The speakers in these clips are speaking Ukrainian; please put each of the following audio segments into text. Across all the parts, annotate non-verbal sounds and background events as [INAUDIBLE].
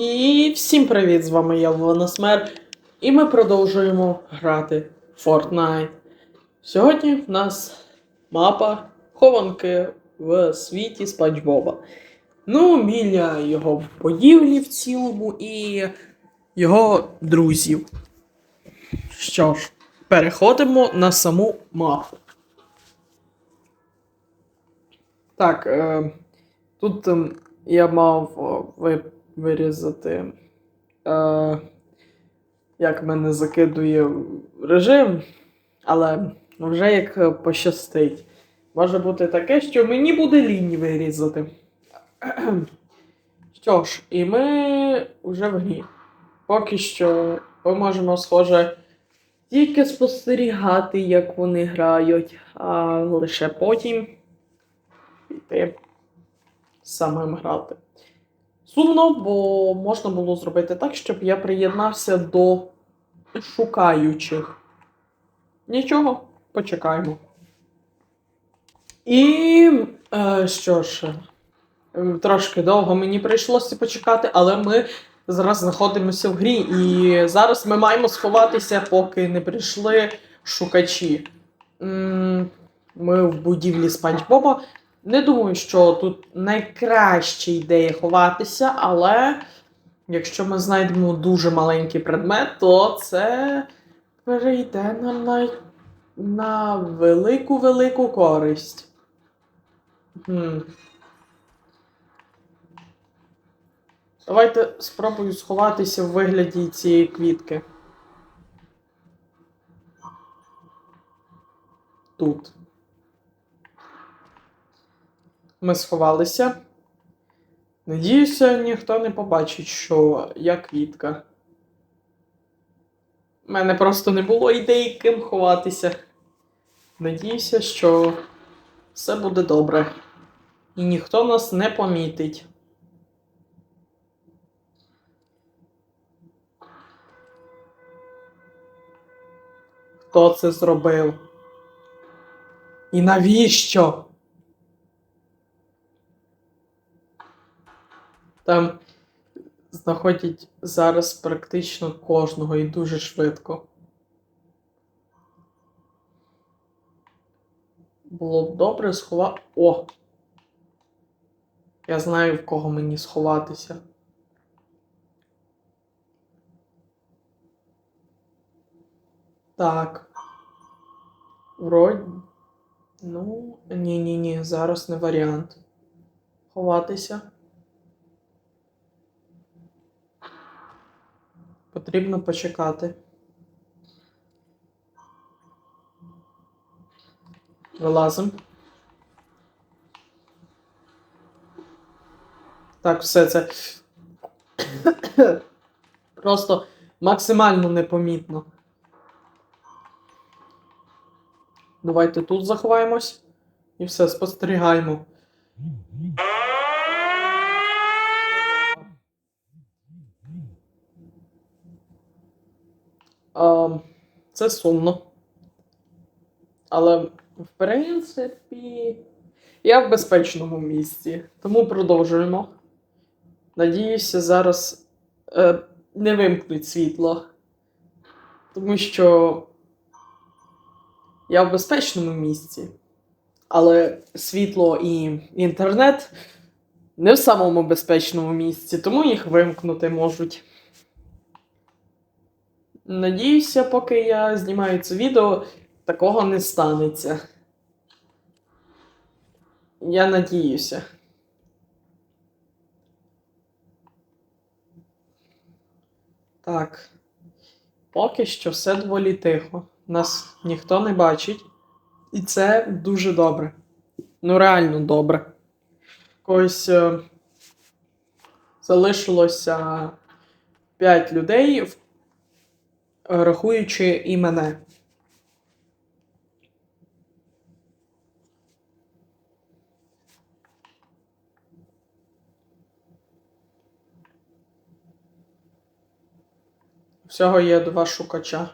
І всім привіт! З вами я Ванасмер, і ми продовжуємо грати Fortnite. Сьогодні в нас мапа хованки в світі Спанч Боба. Ну, біля його будівлі в цілому і його друзів. Що ж, переходимо на саму мапу. Так, е, тут ем, я мав ви, вирізати, е, як мене закидує режим, але вже як пощастить. Може бути таке, що мені буде лінь вирізати. [CLEARS THROAT] Що ж, і ми вже в грі. Поки що ми можемо, схоже, тільки спостерігати, як вони грають, а лише потім піти самим грати. Сумно, бо можна було зробити так, щоб я приєднався до шукаючих. Нічого, почекаємо. І е, що ж, е, трошки довго мені прийшлося почекати, але ми зараз знаходимося в грі, і зараз ми маємо сховатися, поки не прийшли шукачі. Ми в будівлі Спанч Боба. Не думаю, що тут найкраща ідея ховатися, але якщо ми знайдемо дуже маленький предмет, то це перейде нам на, на велику-велику користь. Хм. Давайте спробую сховатися в вигляді цієї квітки. Тут. Ми сховалися. Надіюся, ніхто не побачить, що я квітка. У мене просто не було ідеї, ким ховатися. Надіюся, що все буде добре. І ніхто нас не помітить. Хто це зробив? І навіщо? Там знаходять зараз практично кожного і дуже швидко. Було б добре сховати. О! Я знаю, в кого мені сховатися. Так. Вроді. Ну, ні-ні-ні, зараз не варіант. Ховатися. Потрібно почекати. Вилазим. Так, все це. [COUGHS] Просто максимально непомітно. Давайте тут заховаємось. І все, спостерігаємо. Це сумно. Але, в принципі, я в безпечному місці. Тому продовжуємо. Надіюся, зараз е, не вимкнуть світло. Тому що я в безпечному місці. Але світло і інтернет не в самому безпечному місці, тому їх вимкнути можуть. Надіюся, поки я знімаю це відео, такого не станеться. Я надіюся. Так. Поки що все доволі тихо. Нас ніхто не бачить. І це дуже добре. Ну, реально добре. Ось е, залишилося 5 людей, рахуючи і мене. Всього є два шукача.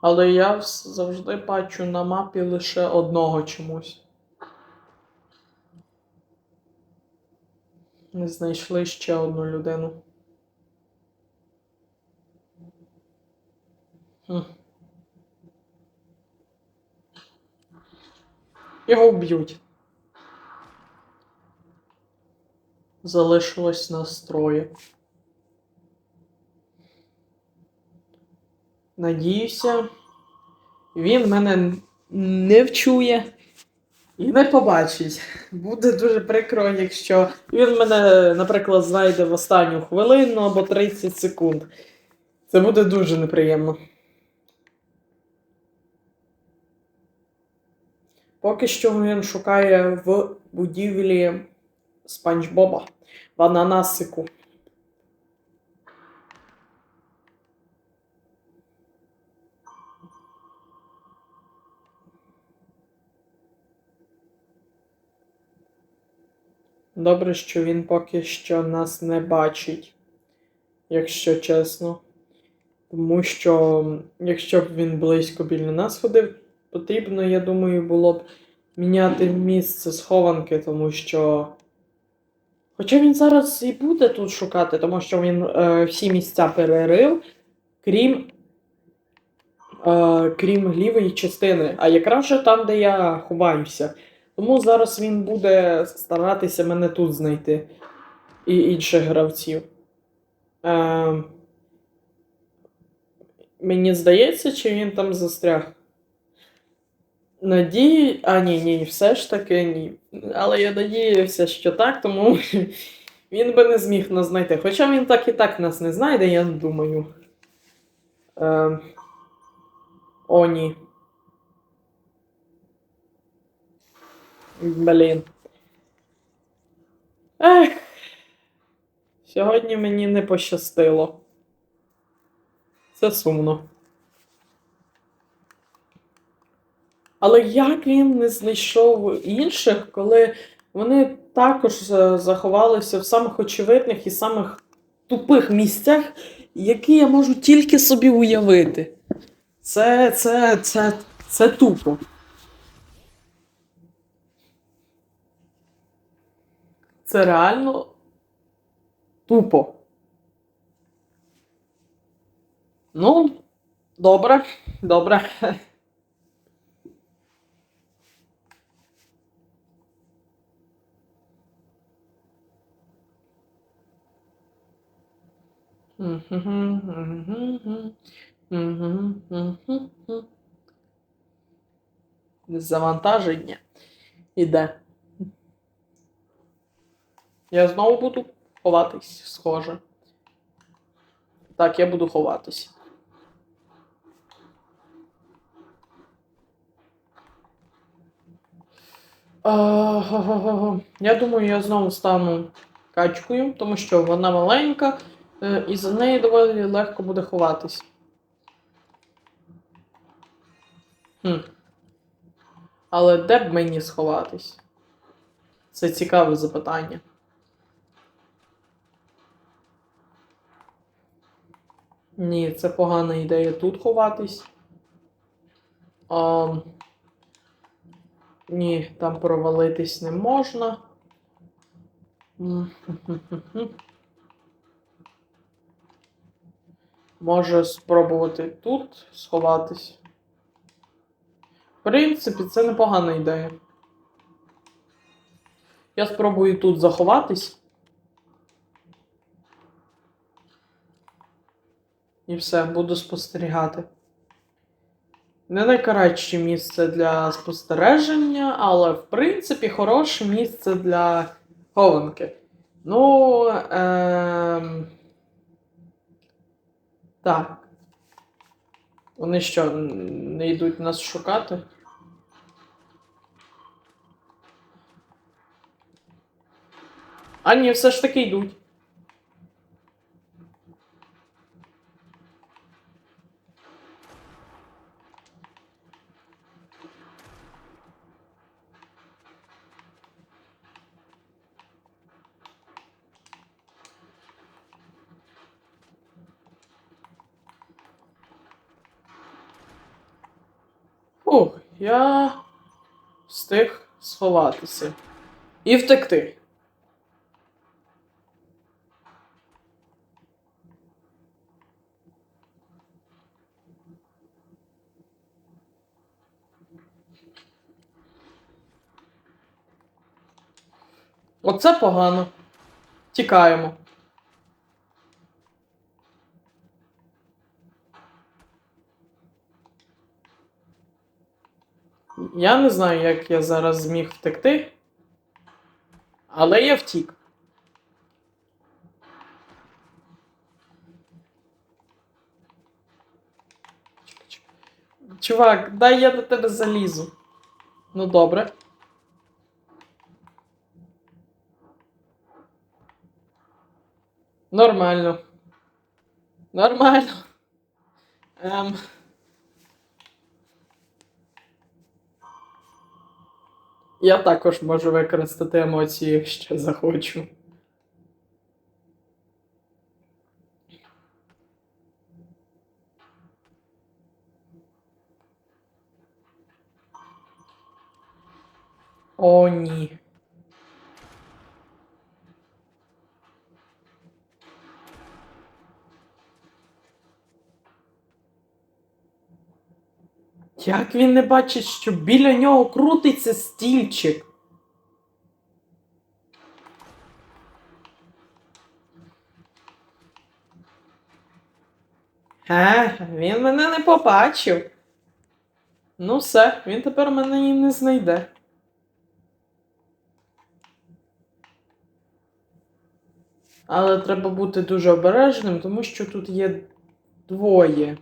Але я завжди бачу на мапі лише одного чомусь. Ми знайшли ще одну людину. Його вб'ють. Залишилось нас троє. Надіюся, він мене не вчує і не побачить. Буде дуже прикро, якщо він мене, наприклад, знайде в останню хвилину або 30 секунд. Це буде дуже неприємно. Поки що він шукає в будівлі Спанч Боба в ананасику. Добре, що він поки що нас не бачить, якщо чесно. Тому що, якщо б він близько біля нас ходив, потрібно, я думаю, було б міняти місце схованки, тому що. Хоча він зараз і буде тут шукати, тому що він е, всі місця перерив, крім, е, крім лівої частини, а якраз же там, де я ховаюся. Тому зараз він буде старатися мене тут знайти і інших гравців. Е, мені здається, чи він там застряг. Надію. А, ні, ні, все ж таки ні. Але я надіюся, що так, тому [LAUGHS] він би не зміг нас знайти. Хоча він так і так нас не знайде, я думаю. Е... О, ні. Блін. Ех. Сьогодні мені не пощастило. Це сумно. Але як він не знайшов інших, коли вони також е, заховалися в самих очевидних і самих тупих місцях, які я можу тільки собі уявити. Це, це, це, це тупо. Це реально тупо. Ну, добре, добре. Завантаження іде. Я знову буду ховатись, схоже. Так, я буду ховатись. Я думаю, я знову стану качкою, тому що вона маленька, і за нею доволі легко буде ховатись. Хм. Але де б мені сховатись? Це цікаве запитання. Ні, це погана ідея тут ховатись. А, ні, там провалитись не можна. [LAUGHS] Може спробувати тут сховатись. В принципі, це непогана ідея. Я спробую тут заховатись. І все, буду спостерігати. Не найкраще місце для спостереження, але в принципі хороше місце для хованки. Ну. Ем... Так. Вони що, не йдуть нас шукати? А ні, все ж таки йдуть. я встиг сховатися і втекти. Оце погано. Тікаємо. Я не знаю, як я зараз зміг втекти. Але я втік. Чувак, дай я до тебе залізу. Ну добре. Нормально. Нормально. Ем. Я також можу використати емоції, якщо захочу. О, ні. Як він не бачить, що біля нього крутиться стільчик? Е, він мене не побачив. Ну все, він тепер мене і не знайде. Але треба бути дуже обережним, тому що тут є двоє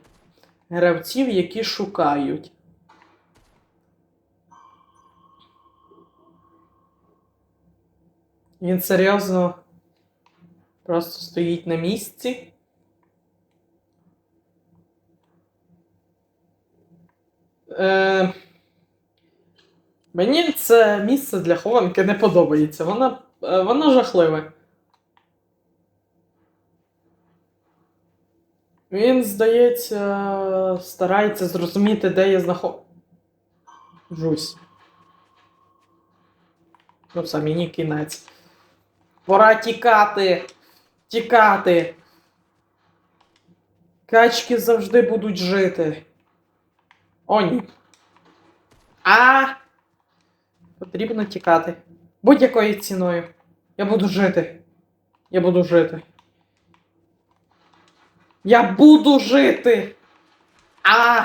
гравців, які шукають. Він серйозно просто стоїть на місці. Е, мені це місце для хованки не подобається. Воно, е, воно жахливе. Він, здається, старається зрозуміти, де я знаходжусь. Ну, все, мені кінець. Пора тікати. Тікати. Качки завжди будуть жити. О, ні. А! Потрібно тікати. Будь-якою ціною. Я буду жити. Я буду жити. Я буду жити. А!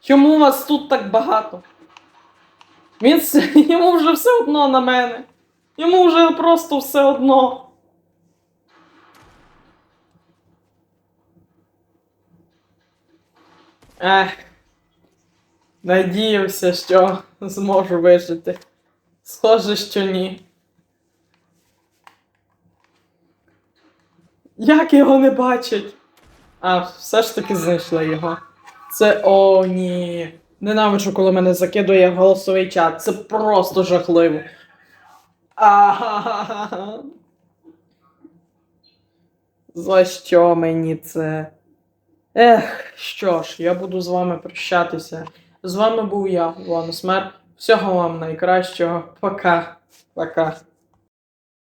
Чому вас тут так багато? Він [LAUGHS] йому вже все одно на мене. Йому вже просто все одно. Ех. Надіявся, що зможу вижити. Схоже, що ні. Як його не бачать? А, все ж таки знайшли його. Це о, ні. Ненавиджу, коли мене закидує голосовий чат. Це просто жахливо. Ахахаха. [LAUGHS] За що мені це? Ех, що ж, я буду з вами прощатися. З вами був я, Ланос Мер. Всього вам найкращого. Пока. Пока.